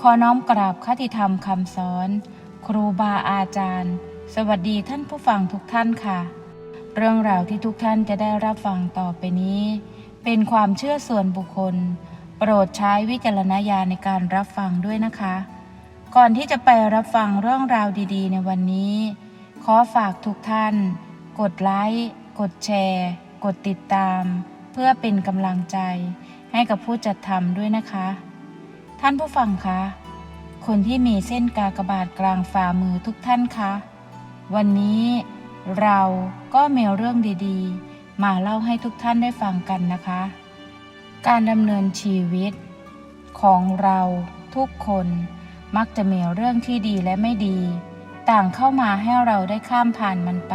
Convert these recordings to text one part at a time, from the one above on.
ขอน้อมกราบคติธรรมคำสอน ครูบาอาจารย์ สวัสดีท่านผู้ฟังทุกท่านค่ะ เรื่องราวที่ทุกท่านจะได้รับฟังต่อไปนี้ เป็นความเชื่อส่วนบุคคล โปรดใช้วิจารณญาณในการรับฟังด้วยนะคะ ก่อนที่จะไปรับฟังเรื่องราวดีๆ ในวันนี้ ขอฝากทุกท่าน กดไลค์กดแชร์ กดติดตาม เพื่อเป็นกำลังใจให้กับผู้จัดทำด้วยนะคะ ท่านผู้ฟังคะ คนที่มีเส้นกากบาทกลางฝ่ามือทุกท่านคะ วันนี้เราก็มีเรื่องดีๆ มาเล่าให้ทุกท่านได้ฟังกันนะคะ การดำเนินชีวิต ของเราทุกคนมักจะมีเรื่องที่ดีและไม่ดี ต่างเข้ามาให้เราได้ข้ามผ่านมันไป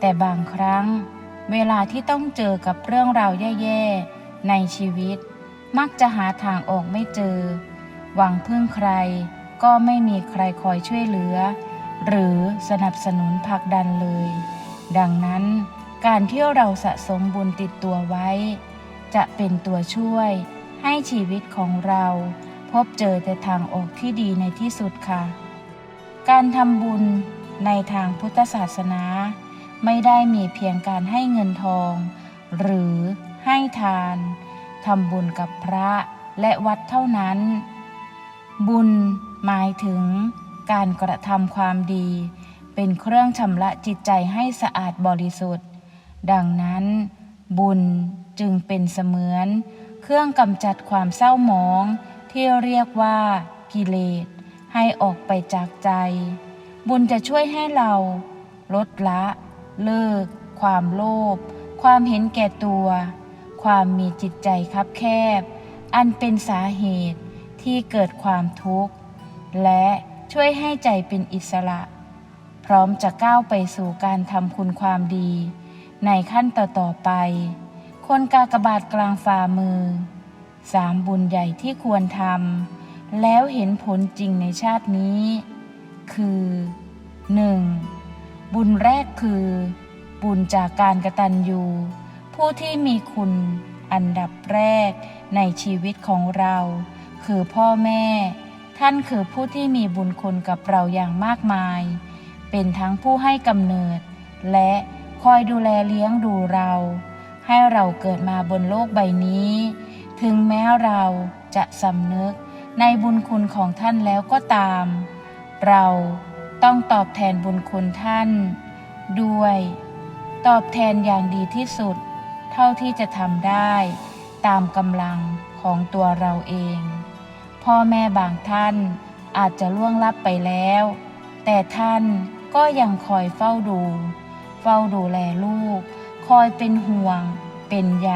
แต่บางครั้ง เวลาที่ต้องเจอกับเรื่องราวแย่ๆในชีวิต มักจะหาทางออกไม่เจอ หวังพึ่งใคร ก็ไม่มีใครคอยช่วยเหลือ หรือสนับสนุนผลักดันเลย ดังนั้นการที่เราสะสมบุญติดตัวไว้ จะเป็นตัวช่วยให้ชีวิตของเรา พบเจอแต่ทางออกที่ดีในที่สุดค่ะ การทำบุญในทางพุทธศาสนา ไม่ได้มีเพียงการให้เงินทอง หรือให้ทาน ทำบุญกับพระและวัดเท่านั้น บุญหมายถึงการกระทำความดี เป็นเครื่องชำระจิตใจให้สะอาดบริสุทธิ์ ดังนั้น บุญจึงเป็นเสมือน เครื่องกำจัดความเศร้าหมอง ที่เรียกว่ากิเลส ให้ออกไปจากใจ บุญจะช่วยให้เรา ลดละ เลิก ความโลภความเห็นแก่ตัว ความมีจิตใจคับแคบ อันเป็นสาเหตุที่เกิดความทุกข์ และช่วยให้ใจเป็นอิสระ พร้อมจะก้าวไปสู่การทำคุณความดี ในขั้นต่อๆไป คนกากบาทกลางฝ่ามือสามบุญใหญ่ที่ควรทำแล้วเห็นผลจริงในชาตินี้ คือ 1. บุญแรกคือ บุญจากการกระตันยู ผู้ที่มีคุณอันดับแรกในชีวิตของเรา คือพ่อแม่ ท่านคือผู้ที่มีบุญคุณกับเราอย่างมากมาย เป็นทั้งผู้ให้กำเนิด และคอยดูแลเลี้ยงดูเรา ให้เราเกิดมาบนโลกใบนี้ ถึงแม้เราจะสำนึกในบุญคุณของท่านแล้วก็ตาม เราต้องตอบแทนบุญคุณท่าน ด้วย ตอบแทนอย่างดีที่สุด เท่าที่จะทำได้ตามกำลังของตัวเราเอง พ่อแม่บางท่านอาจจะล่วงลับไปแล้ว แต่ท่านก็ยังคอยเฝ้าดู เฝ้าดูแลลูก คอยเป็นห่วง เป็นใย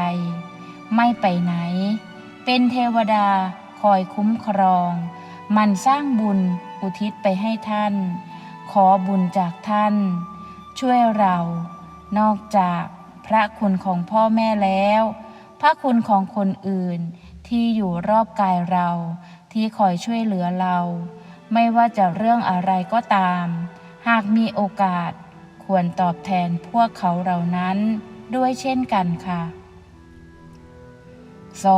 ไม่ไปไหน เป็นเทวดาคอยคุ้มครอง มันสร้างบุญอุทิศไปให้ท่าน ขอบุญจากท่าน ช่วยเรา นอกจาก พระคุณของพ่อแม่แล้ว พระคุณของคนอื่นที่อยู่รอบกายเรา ที่คอยช่วยเหลือเรา ไม่ว่าจะเรื่องอะไรก็ตาม หากมีโอกาสควรตอบแทนพวกเขาเหล่านั้นด้วยเช่นกันค่ะ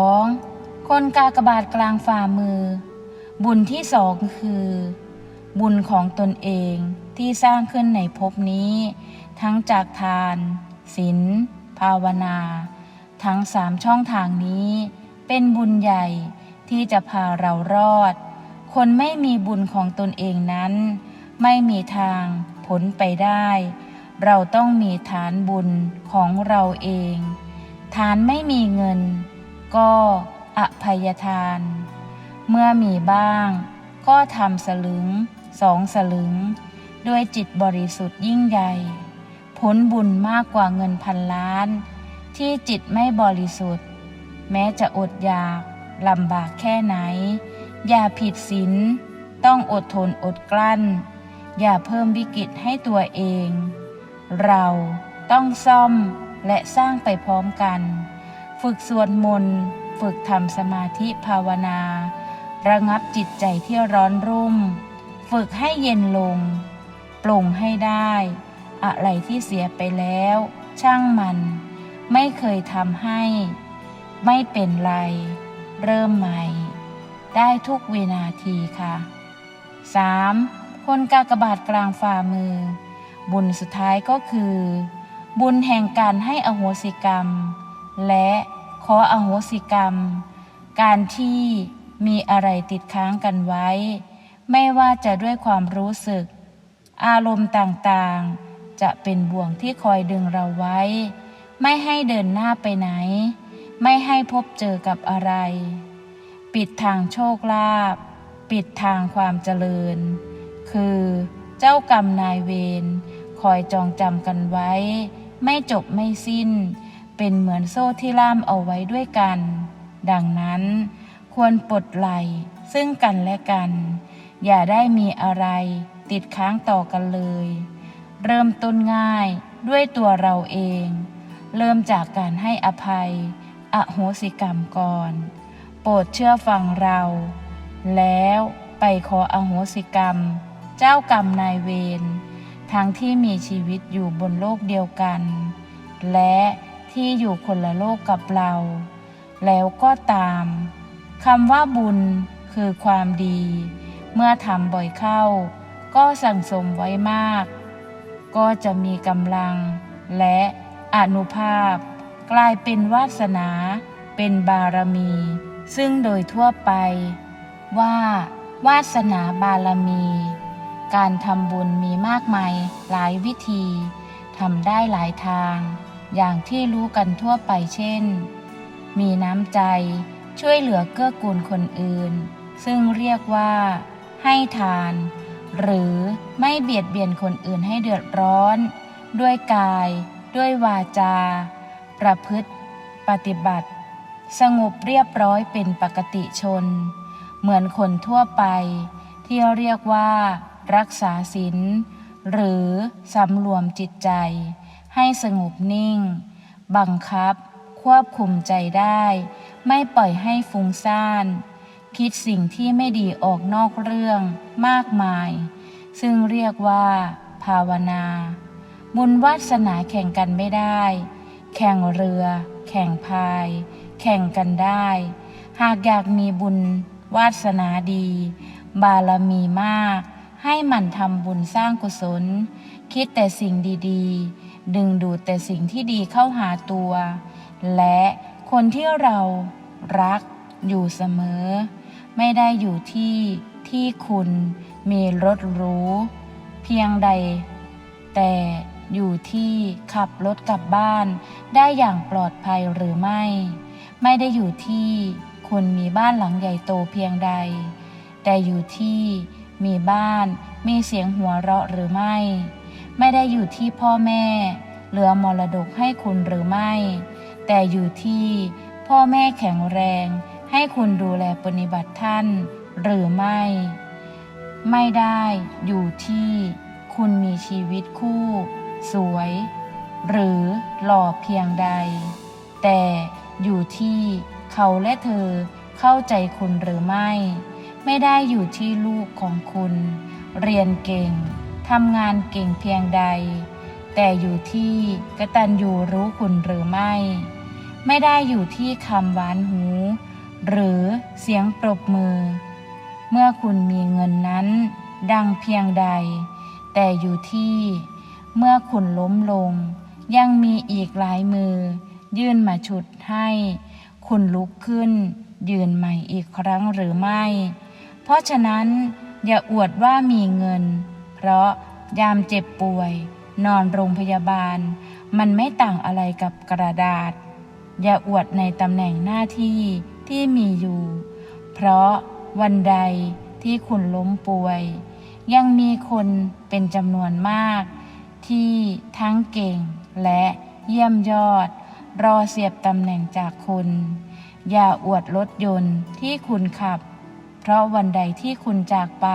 2. คนกากบาทกลางฝ่ามือ บุญที่สองคือ บุญของตนเองที่สร้างขึ้นในภพนี้ ทั้งจากทาน ศีลภาวนา ทั้งสามช่องทางนี้ เป็นบุญใหญ่ที่จะพาเรารอด คนไม่มีบุญของตนเองนั้น ไม่มีทางผลไปได้ เราต้องมีฐานบุญของเราเอง ฐานไม่มีเงิน ก็อภัยทาน เมื่อมีบ้าง ก็ทำสลึงสองสลึง ด้วยจิตบริสุทธิ์ยิ่งใหญ่ ผลบุญมากกว่าเงินพันล้าน ที่จิตไม่บริสุทธิ์ แม้จะอดอยากลำบากแค่ไหน อย่าผิดศีลต้องอดทนอดกลั้น อย่าเพิ่มวิกฤตให้ตัวเอง เราต้องซ่อมและสร้างไปพร้อมกัน ฝึกสวดมนต์ ฝึกทำสมาธิภาวนา ระงับจิตใจที่ร้อนรุ่ม ฝึกให้เย็นลง ปลงให้ได้ อะไรที่เสียไปแล้ว ช่างมัน ไม่เคยทำให้ ไม่เป็นไร เริ่มใหม่ ได้ทุกวินาทีค่ะ 3. คนกากบาทกลางฝ่ามือ บุญสุดท้ายก็คือ บุญแห่งการให้อโหสิกรรม และขออโหสิกรรม การที่มีอะไรติดค้างกันไว้ ไม่ว่าจะด้วยความรู้สึก อารมณ์ต่างๆ จะเป็นบ่วงที่คอยดึงเราไว้ ไม่ให้เดินหน้าไปไหน ไม่ให้พบเจอกับอะไร ปิดทางโชคลาภปิดทางความเจริญ คือเจ้ากรรมนายเวรคอยจองจำกันไว้ ไม่จบไม่สิ้น เป็นเหมือนโซ่ที่ล่ามเอาไว้ด้วยกัน ดังนั้นควรปลดไหลซึ่งกันและกัน อย่าได้มีอะไรติดค้างต่อกันเลย เริ่มต้นง่ายด้วยตัวเราเอง เริ่มจากการให้อภัย อโหสิกรรมก่อน โปรดเชื่อฟังเรา แล้วไปขออโหสิกรรม เจ้ากรรมนายเวรทั้งที่มีชีวิตอยู่บนโลกเดียวกัน และที่อยู่คนละโลกกับเรา แล้วก็ตามคำว่าบุญคือความดี เมื่อทำบ่อยเข้า ก็สั่งสมไว้มาก ก็จะมีกำลังและอนุภาพ กลายเป็นวาสนา เป็นบารมี ซึ่งโดยทั่วไป ว่า วาสนาบารมี การทำบุญมีมากมายหลายวิธีทำได้หลายทาง อย่างที่รู้กันทั่วไปเช่น มีน้ำใจช่วยเหลือเกื้อกูลคนอื่น ซึ่งเรียกว่า ให้ทาน หรือไม่เบียดเบียนคนอื่นให้เดือดร้อน ด้วยกาย ด้วยวาจา ประพฤติ ปฏิบัติ สงบเรียบร้อยเป็นปกติชน เหมือนคนทั่วไป ที่เรียกว่า รักษาศีลหรือสำรวมจิตใจ ให้สงบนิ่ง บังคับ ควบคุมใจได้ ไม่ปล่อยให้ฟุ้งซ่าน คิดสิ่งที่ไม่ดีออกนอกเรื่องมากมาย ซึ่งเรียกว่า ภาวนา บุญวาสนาแข่งกันไม่ได้ แข่งเรือ แข่งพาย แข่งกันได้ หากอยากมีบุญวาสนาดี บารมีมาก ให้หมั่นทำบุญสร้างกุศล คิดแต่สิ่งดีๆ ดึงดูดแต่สิ่งที่ดีเข้าหาตัว และคนที่เรารักอยู่เสมอ ไม่ได้อยู่ที่ที่คุณมีรถรู้ เพียงใด แต่อยู่ที่ขับรถกลับบ้านได้อย่างปลอดภัยหรือไม่ ไม่ได้อยู่ที่คุณมีบ้านหลังใหญ่โตเพียงใด แต่อยู่ที่มีบ้านมีเสียงหัวเราะหรือไม่ ไม่ได้อยู่ที่พ่อแม่ เหลือมรดกให้คุณหรือไม่ แต่อยู่ที่พ่อแม่แข็งแรง ให้คุณดูแลปฏิบัติท่าน หรือไม่ ไม่ได้อยู่ที่คุณมีชีวิตคู่ สวย หรือหล่อเพียงใด แต่อยู่ที่เขาและเธอเข้าใจคุณหรือไม่ ไม่ได้อยู่ที่ลูกของคุณ เรียนเก่งทำงานเก่งเพียงใด แต่อยู่ที่กระตัญญูรู้คุณหรือไม่ ไม่ได้อยู่ที่คำหวานหู หรือเสียงปรบมือ เมื่อคุณมีเงินนั้น ดังเพียงใด แต่อยู่ที่ เมื่อคุณล้มลง ยังมีอีกหลายมือ ยื่นมาฉุดให้ คุณลุกขึ้น ยืนใหม่อีกครั้งหรือไม่ เพราะฉะนั้น อย่าอวดว่ามีเงิน เพราะยามเจ็บป่วย นอนโรงพยาบาล มันไม่ต่างอะไรกับกระดาษ อย่าอวดในตำแหน่งหน้าที่ ที่มีอยู่ เพราะวันใดที่คุณล้มป่วย ยังมีคนเป็นจำนวนมาก ที่ทั้งเก่งและเยี่ยมยอด รอเสียบตำแหน่งจากคุณ อย่าอวดรถยนต์ที่คุณขับ เพราะวันใดที่คุณจากไป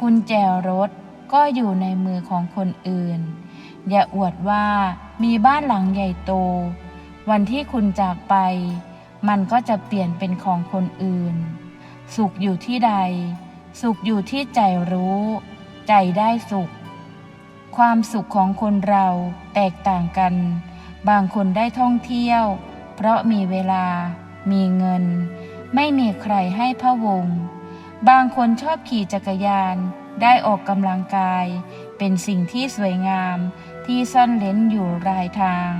กุญแจรถก็อยู่ในมือของคนอื่น อย่าอวดว่ามีบ้านหลังใหญ่โต วันที่คุณจากไป มันก็จะเปลี่ยนเป็นของคนอื่น สุขอยู่ที่ใด สุขอยู่ที่ใจรู้ ใจได้สุข ความสุขของคนเราแตกต่างกัน บางคนได้ท่องเที่ยว เพราะมีเวลา มีเงิน ไม่มีใครให้พะวง บางคนชอบขี่จักรยาน ได้ออกกำลังกาย เป็นสิ่งที่สวยงามที่ซ่อนเล้นอยู่รายทาง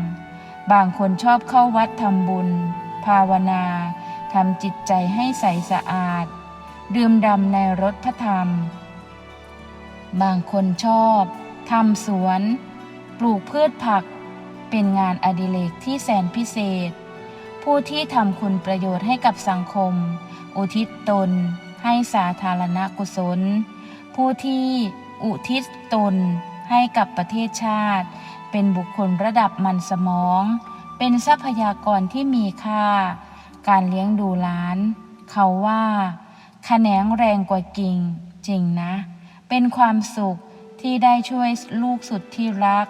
บางคนชอบเข้าวัดทำบุญ ภาวนาทำจิตใจให้ใสสะอาด ดื่มดำในรถพระธรรม บางคนชอบทำสวน ปลูกพืชผัก เป็นงานอดิเรกที่แสนพิเศษ ผู้ที่ทำคุณประโยชน์ให้กับสังคม อุทิศตน ให้สาธารณกุศล ผู้ที่อุทิศตนให้กับประเทศชาติ เป็นบุคคลระดับมันสมอง เป็นทรัพยากรที่มีค่า การเลี้ยงดูหลาน เขาว่าขแขนงแรงกว่ากิ่ง จริงนะ เป็นความสุขที่ได้ช่วยลูกสุดที่รัก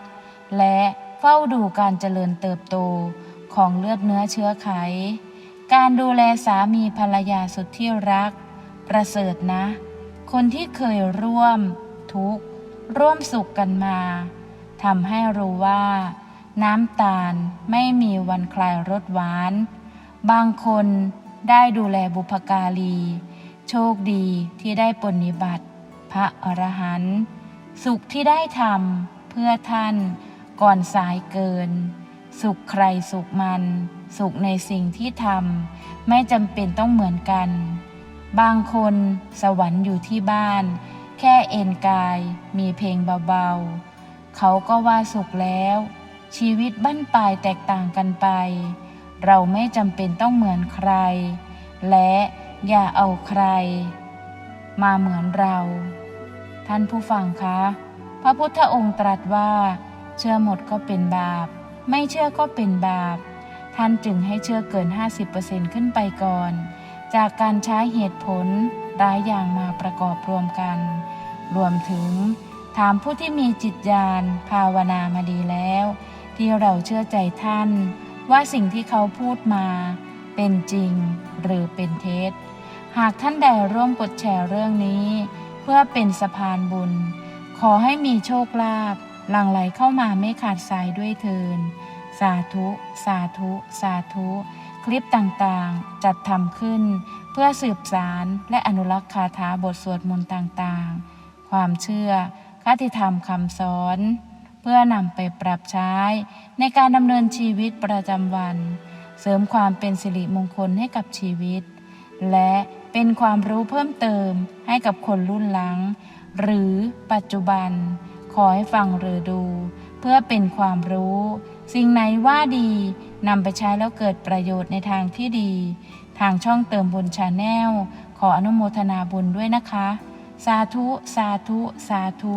และเฝ้าดูการเจริญเติบโตของเลือดเนื้อเชื้อไข การดูแลสามีภรรยาสุดที่รัก ประเสริฐนะ คนที่เคยร่วมทุกข์ร่วมสุขกันมาทำให้รู้ว่า น้ำตาลไม่มีวันคลายรสหวาน บางคนได้ดูแลบุพการี โชคดีที่ได้ปฏิบัติ พระอรหันต์สุขที่ได้ทำเพื่อท่านก่อนสายเกิน สุขใครสุขมัน สุขในสิ่งที่ทำไม่จำเป็นต้องเหมือนกัน บางคนสวรรค์อยู่ที่บ้าน แค่เอนกายมีเพลงเบาๆ เขาก็ว่าสุขแล้ว ชีวิตบั้นปลายแตกต่างกันไป เราไม่จำเป็นต้องเหมือนใคร และอย่าเอาใคร มาเหมือนเรา ท่านผู้ฟังคะ พระพุทธองค์ตรัสว่า เชื่อหมดก็เป็นบาป ไม่เชื่อก็เป็นบาป ท่านจึงให้เชื่อเกิน 50%ขึ้นไปก่อน จากการใช้เหตุผลหลายอย่างมาประกอบรวมกัน รวมถึงถามผู้ที่มีจิตญาณภาวนามาดีแล้ว ที่เราเชื่อใจท่าน ว่าสิ่งที่เขาพูดมา เป็นจริงหรือเป็นเท็จ หากท่านใดร่วมกดแชร์เรื่องนี้ เพื่อเป็นสะพานบุญ ขอให้มีโชคลาภหลั่งไหลเข้ามาไม่ขาดสายด้วยเทิน สาธุ สาธุ สาธุ คลิปต่างๆ จัดทำขึ้น เพื่อสืบสารและอนุรักษ์คาถาบทสวดมนต์ต่างๆ ความเชื่อคติธรรมคำสอน เพื่อนำไปปรับใช้ในการดำเนินชีวิตประจำวัน เสริมความเป็นสิริมงคลให้กับชีวิต และเป็นความรู้เพิ่มเติมให้กับคนรุ่นหลัง หรือปัจจุบัน ขอให้ฟังหรือดู เพื่อเป็นความรู้ สิ่งไหนว่าดีนำไปใช้แล้วเกิดประโยชน์ในทางที่ดี ทางช่องเติมบุญชาแนลขออนุโมทนาบุญด้วยนะคะ สาธุ สาธุ สาธุ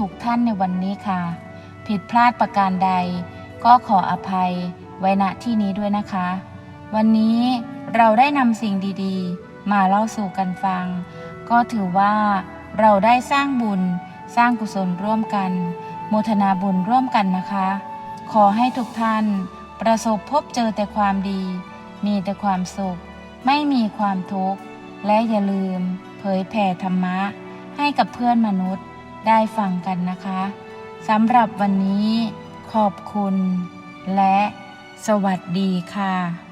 ทุกๆท่านในวันนี้ค่ะ ผิดพลาดประการใด ก็ขออภัยไว้ณที่นี้ด้วยนะคะ วันนี้เราได้นำสิ่งดีๆ มาเล่าสู่กันฟัง ก็ถือว่าเราได้สร้างบุญสร้างกุศลร่วมกัน โมทนาบุญร่วมกันนะคะ ขอให้ทุกท่านประสบพบเจอแต่ความดี มีแต่ความสุข ไม่มีความทุกข์ และอย่าลืม เผยแผ่ธรรมะ ให้กับเพื่อนมนุษย์ ได้ฟังกันนะคะสำหรับวันนี้ขอบคุณและสวัสดีค่ะ